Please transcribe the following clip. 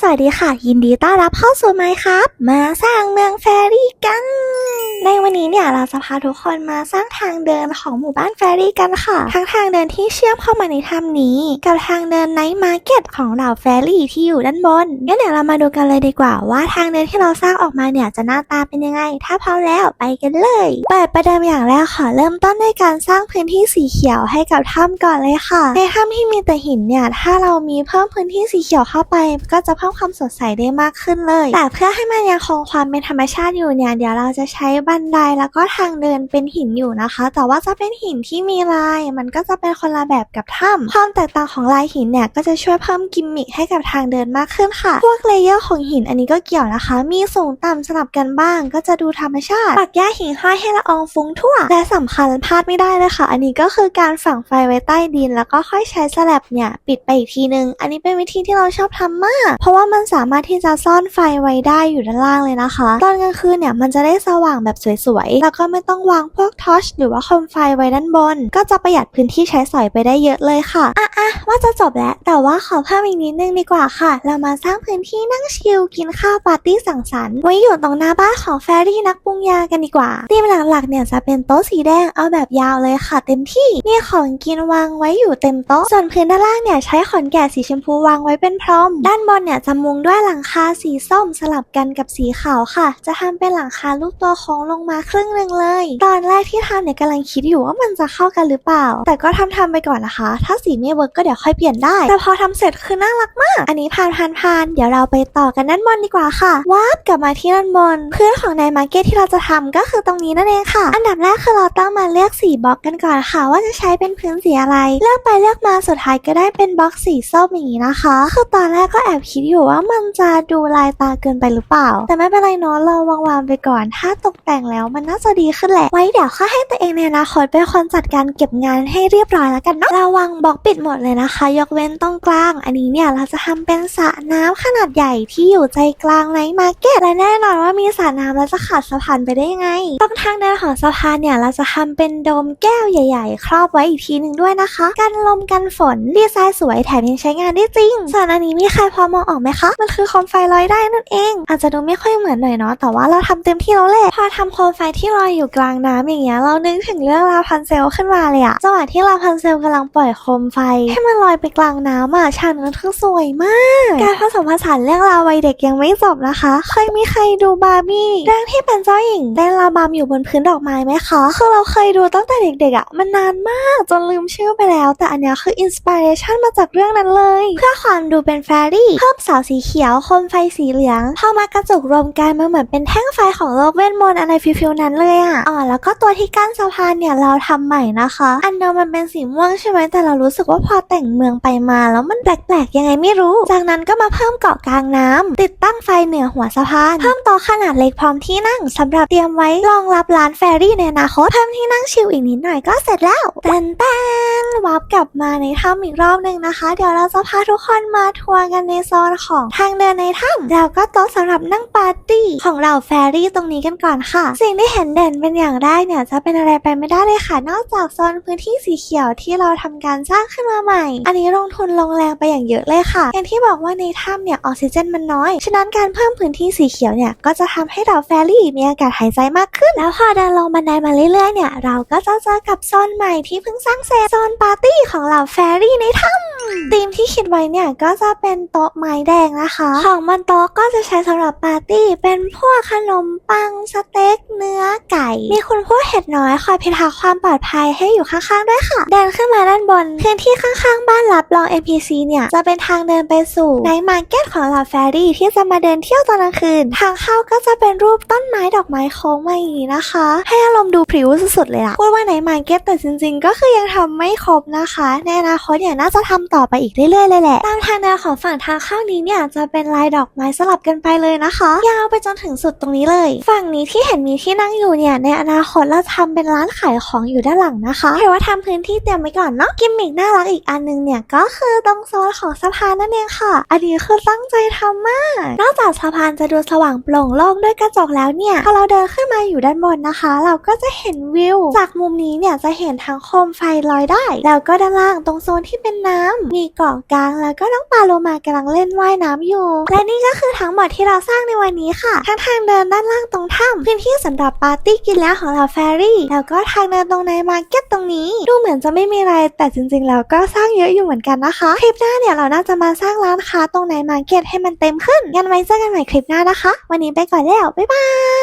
สวัสดีค่ะ ยินดีต้อนรับเข้าสู่ไมค์ครับ มาสร้างเมืองแฟรี่กัน ในวันนี้เนี่ยเราจะพาทุกคนมาสร้างทางเดินของหมู่บ้านแฟรี่กันค่ะ ทั้งทางเดินที่เชื่อมเข้ามาในถ้ำนี้ กับทางเดินไนท์มาร์เก็ตของเหล่าแฟรี่ที่อยู่ด้านบนงั้นเดี๋ยวเรามาดูกันเลยดีกว่าว่าทางเดินที่เราสร้างออกมาเนี่ยจะหน้าตาเป็นยังไง ถ้าพร้อมแล้วไปกันเลยเปิดประเดิมอย่างแรกขอเริ่มต้นด้วยการสร้างพื้นที่สีเขียวให้กับถ้ำก่อนเลยค่ะ ในถ้ำที่มีแต่หินเนี่ยถ้าเรามีเพิ่มพื้นที่สีเขียวเข้าไป ก็จะเพิ่มความสดใสได้มากขึ้นเลย แต่เพื่อให้มันยังคงความเป็นธรรมชาติอยู่เนี่ยเดี๋ยวเราจะใช้บันไดแล้วก็ทางเดินเป็นหินอยู่นะคะ แต่ว่าจะเป็นหินที่มีลาย มันก็จะเป็นคนละแบบกับถ้ำความแตกต่างของลายหินเนี่ยก็จะช่วยเพิ่มกิมมิคให้กับทางเดินมากขึ้นค่ะ พวกเลเยอร์ของหินอันนี้ก็เกี่ยวนะคะ มีสูงต่ำสลับกันบ้าง ก็จะดูธรรมชาติปักหญ้าหิ่งห้อยให้ละอองฟุ้งทั่ว และสำคัญพลาดไม่ได้เลยค่ะ อันนี้ก็คือการฝังไฟไว้ใต้ดิน แล้วก็ค่อยใช้สลับเนี่ยปิดไปอีกทีนึง อันนี้เป็นวิธีที่เราชอบทำมาก เพราะว่ามันสามารถที่จะซ่อนไฟไว้ได้อยู่ด้านล่างเลยนะคะ ตอนกลางคืนเนี่ยมันจะได้สว่างแบบสวยๆ แล้วก็ไม่ต้องวางพวกทอชหรือว่าโคมไฟไว้ด้านบน ก็จะประหยัดพื้นที่ใช้สอยไปได้เยอะเลยค่ะ อะอะว่าจะจบแล้ว แต่ว่าขอเพิ่มอีกนิดนึงดีกว่าค่ะ เรามาสร้างพื้นที่นั่งชิลกินข้าวปาร์ตี้สังสรรค์ไว้อยู่ตรงหน้าบ้านของแฟรี่นักปรุงยากันดีกว่าธีมหลักๆเนี่ยจะเป็นโต๊ะสีแดงเอาแบบยาวเลยค่ะ เต็มที่มีของกินวางไว้อยู่เต็มโต๊ะส่วนพื้นด้านล่างเนี่ยใช้ขอนแก่สีชมพูวางไว้เป็นพรม ด้านบนเนี่ยจะมุงด้วยหลังคาสีส้มสลับกันกับสีขาวค่ะ จะทำเป็นหลังคาลูกตัวโค้งลงมาครึ่งหนึ่งเลย ตอนแรกที่ทำเนี่ยกำลังคิดอยู่ว่ามันจะเข้ากันหรือเปล่า แต่ก็ทำทำไปก่อนนะคะ ถ้าสีไม่เวิร์กก็เดี๋ยวค่อยเปลี่ยนได้ แต่พอทำเสร็จคือน่ารักมาก อันนี้ผ่านผ่านผ่านเดี๋ยวเราไปต่อกันด้านบนดีกว่าค่ะวาร์ปกลับมาที่ด้านบนพื้นของในมาร์เก็ตที่เราจะทำก็คือตรงนี้นั่นเองค่ะ อันดับแรกคือเราต้องมาเลือกสีบล็อกกันก่อนค่ะ ว่าจะใช้เป็นพื้นสีอะไร เลือกไปเลือกมาสุดท้ายก็ได้เป็นบล็อกสีส้มอย่างนี้นะคะคือตอนแรกก็แอบคิดอยู่ว่ามันจะดูลายตาเกินไปหรือเปล่า แต่ไม่เป็นไรเนาะเราวางๆไปก่อน ถ้าตกแต่งแล้วมันน่าจะดีขึ้นแหละ ไว้เดี๋ยวข้าให้ตัวเองในอนาคตเป็นคนจัดการเก็บงานให้เรียบร้อยแล้วกันเนาะราวางบล็อกปิดหมดเลยนะคะ ยกเว้นตรงกลาง อันนี้เนี่ยเราจะทำเป็นสระน้ำขนาดใหญ่ที่อยู่ใจกลางไนท์มาร์เก็ตและแน่นอนว่ามีสระน้ำแล้วจะขาดสะพานไปได้ยังไงตรงทางเดินของสะพานเนี่ยเราจะทำเป็นโดมแก้วใหญ่ ๆ ครอบไว้อีกทีหนึ่งด้วยนะคะ กันลมกันฝนดีไซน์สวยแถมยังใช้งานได้จริงส่วนอันนี้มีใครพอมองออกไหมคะ มันคือโคมไฟลอยได้นั่นเอง อาจจะดูไม่ค่อยเหมือนหน่อยเนาะแต่ว่าเราทำเต็มที่แล้วแหละพอทำโคมไฟที่ลอยอยู่กลางน้ำอย่างเงี้ยเรานึกถึงเรื่องราพันเซลขึ้นมาเลยอะจังหวะที่เราพันเซลกำลังปล่อยโคมไฟ ให้มันลอยไปกลางน้ำอะฉากนั้นคือสวยมาก การผสมผสานเรื่องราววัยเด็กยังไม่จบนะคะ เคยมีใครดูบาร์บี้เรื่องที่เป็นเจ้าหญิงเต้นระบำอยู่บนพื้นดอกไม้ไหมคะคือเราเคยดูตั้งแต่เด็กๆอะมันนานมากจนลืมชื่อไปแล้ว แต่อันเนี้ยคืออินสปิเรชันมาจากเรื่องนั้นเลย เพื่อความดูเป็นแฟรี่เพิ่มเสาสีเขียวโคมไฟสีเหลืองพอมากระจุกรวมกันมันเหมือนเป็นแท่งไฟของโลกเวทมนต์อะไรฟิลๆนั้นเลยอะอ๋อแล้วก็ตัวที่กั้นสะพานเนี่ยเราทำใหม่นะคะ อันเดิมมันเป็นสีม่วงใช่ไหมแต่เรารู้สึกว่าพอแต่งเมืองไปมาแล้วมันแปลกๆยังไงไม่รู้ จากนั้นก็มาเพิ่มเกาะกลางน้ำติดตั้งไฟเหนือหัวสะพาน เพิ่มโต๊ะขนาดเล็กพร้อมที่นั่งสำหรับเตรียมไว้รองรับร้านแฟรี่ในอนาคตเพิ่มที่นั่งชิลอีกนิดหน่อยก็เสร็จแล้วแตนแตนวาร์ปกลับมาในถ้ำอีกรอบหนึ่งนะคะ เดี๋ยวเราจะพาทุกคนมาทัวร์กันในโซนของทางเดินในถ้ำแล้วก็โต๊ะสำหรับนั่งปาร์ตี้ของเราแฟรี่ตรงนี้กันก่อนค่ะสิ่งที่เห็นเด่นเป็นอย่างแรกเนี่ยจะเป็นอะไรไปไม่ได้เลยค่ะ นอกจากโซนพื้นที่สีเขียวที่เราทำการสร้างขึ้นมาใหม่ อันนี้ลงทุนลงแรงไปอย่างเยอะเลยค่ะ อย่างที่บอกว่าในถ้ำเนี่ยออกซิเจนมันน้อย ฉะนั้นการเพิ่มพื้นที่สีเขียวเนี่ยก็จะทำให้เราแฟรี่มีอากาศหายใจมากขึ้น แล้วพอเดินลงบันไดมาเรื่อยๆเนี่ยเราก็จะเจอกับโซนใหม่ที่เพิ่งสร้างเสร็จโซนปาร์ตี้ของเราแฟรี่ในถ้ำธีมที่คิดไว้เนี่ยก็จะเป็นโต๊ะไม้แดงนะคะ ของบนโต๊ะก็จะใช้สำหรับปาร์ตี้เป็นพวกขนมปังสเต็กเนื้อไก่ มีคุณผู้เห็ดน้อยคอยพิทักษ์ความปลอดภัยให้อยู่ข้างๆด้วยค่ะ เดินขึ้นมาด้านบนพื้นที่ข้างๆ บ้านรับรอง NPC เนี่ยจะเป็นทางเดินไปสู่ในมาร์เก็ตของเหล่าแฟรี่ที่จะมาเดินเที่ยวตอนกลางคืน ทางเข้าก็จะเป็นรูปต้นไม้ดอกไม้โค้งมาอย่างนี้นะคะ ให้อารมณ์ดูพริ้วสุดๆเลยอะพูดว่าในมาร์เก็ตแต่จริง ๆ ก็คือยังทำไม่ครบนะคะ ในอนาคตเนี่ยน่าจะทำต่อไปอีกเรื่อยๆเลยแหละตามทางเดินของฝั่งทางเข้านี้เนี่ยจะเป็นลายดอกไม้สลับกันไปเลยนะคะ ยาวไปจนถึงสุดตรงนี้เลย ฝั่งนี้ที่เห็นมีที่นั่งอยู่เนี่ยในอนาคตเราทำเป็นร้านขายของอยู่ด้านหลังนะคะถือว่าทำพื้นที่เตรียมไว้ก่อนเนาะกิมมิกน่ารักอีกอันนึงเนี่ยก็คือตรงโซนของสะพานนั่นเองค่ะ อันนี้คือตั้งใจทำมาก นอกจากสะพานจะดูสว่างโปร่งโล่งด้วยกระจกแล้วเนี่ยพอเราเดินขึ้นมาอยู่ด้านบนนะคะ เราก็จะเห็นวิว จากมุมนี้เนี่ยจะเห็นทั้งโคมไฟลอยได้ แล้วก็ด้านล่างตรงโซนที่เป็นน้ำมีเกาะกลางแล้วก็น้องปลาโลมากำลังเล่นว่ายน้ำอยู่ และนี่ก็คือทั้งหมดที่เราสร้างในวันนี้ค่ะ ทั้งทางเดินด้านล่างตรงถ้ำพื้นที่สำหรับปาร์ตี้กินแล้วของเราแฟรี่ แล้วก็ทางเดินตรงในมาร์เก็ตตรงนี้ ดูเหมือนจะไม่มีอะไร แต่จริงๆแล้วก็สร้างเยอะอยู่เหมือนกันนะคะ คลิปหน้าเนี่ยเราน่าจะมาสร้างร้านค้าตรงในมาร์เก็ตให้มันเต็มขึ้นงั้นไว้เจอกันใหม่คลิปหน้านะคะ วันนี้ไปก่อนแล้วบ๊ายบาย